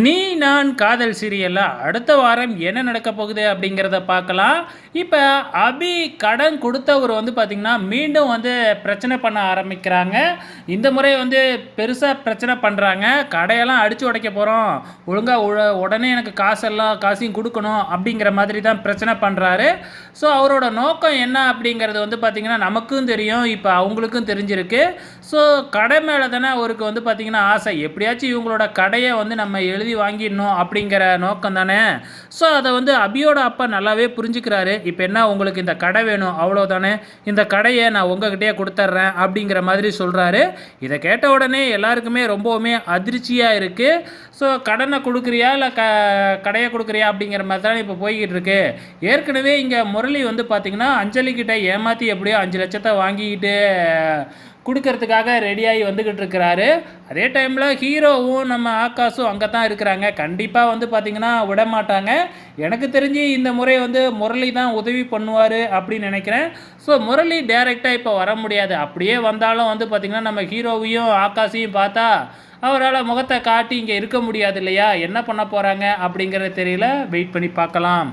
நீ நான் காதல் சீரியலில் அடுத்த வாரம் என்ன நடக்க போகுது அப்படிங்கிறத பார்க்கலாம். இப்போ அபி கடன் கொடுத்தவர் வந்து பார்த்திங்கன்னா மீண்டும் வந்து பிரச்சனை பண்ண ஆரம்பிக்கிறாங்க. இந்த முறை வந்து பெருசாக பிரச்சனை பண்ணுறாங்க கடையெல்லாம் அடித்து உடைக்க போகிறோம் ஒழுங்காக உழ உடனே எனக்கு காசெல்லாம் காசையும் கொடுக்கணும் அப்படிங்கிற மாதிரி தான் பிரச்சனை பண்ணுறாரு ஸோ அவரோட நோக்கம் என்ன அப்படிங்கிறது வந்து பார்த்திங்கன்னா நமக்கும் தெரியும். இப்போ அவங்களுக்கும் தெரிஞ்சிருக்கு. ஸோ கடை மேலே தானே அவருக்கு வந்து பார்த்திங்கன்னா ஆசை. எப்படியாச்சும் இவங்களோட கடையை வந்து நம்ம எழுதி வாங்கிடணும் அப்படிங்கிற நோக்கம் தானே? ஸோ அதை வந்து அபியோட அப்பா நல்லாவே புரிஞ்சுக்கிறாரு. இப்போ என்ன உங்களுக்கு இந்த கடை வேணும் அவ்வளோதானே இந்த கடையை நான் உங்ககிட்டயே கொடுத்துட்றேன் அப்படிங்கிற மாதிரி சொல்கிறாரு இதை கேட்ட உடனே எல்லாருக்குமே ரொம்பவுமே அதிர்ச்சியாக இருக்குது ஸோ கடனை கொடுக்குறியா இல்லை க கடையை கொடுக்குறியா அப்படிங்கிற மாதிரி தான் இப்போ போய்கிட்டு இருக்கு. ஏற்கனவே இங்கே முரளி வந்து பார்த்திங்கன்னா அஞ்சலி கிட்ட ஏமாற்றி எப்படியோ அஞ்சு லட்சத்தை வாங்கிக்கிட்டு கொடுக்கறதுக்காக ரெடியாகி வந்துக்கிட்டு இருக்கிறாரு. அதே டைமில் ஹீரோவும் நம்ம ஆகாஷும் அங்கே தான் இருக்கிறாங்க. கண்டிப்பாக வந்து பார்த்திங்கன்னா விட மாட்டாங்க எனக்கு தெரிஞ்சு இந்த முறை வந்து முரளி தான் உதவி பண்ணுவார் அப்படின்னு நினைக்கிறேன். ஸோ முரளி டேரெக்டாக இப்போ வர முடியாது. அப்படியே வந்தாலும் வந்து பார்த்திங்கன்னா நம்ம ஹீரோவையும் ஆகாஷையும் பார்த்தா அவரால் முகத்தை காட்டி இங்கே இருக்க முடியாது இல்லையா? என்ன பண்ண போகிறாங்க அப்படிங்கிறது தெரியல. வெயிட் பண்ணி பார்க்கலாம்.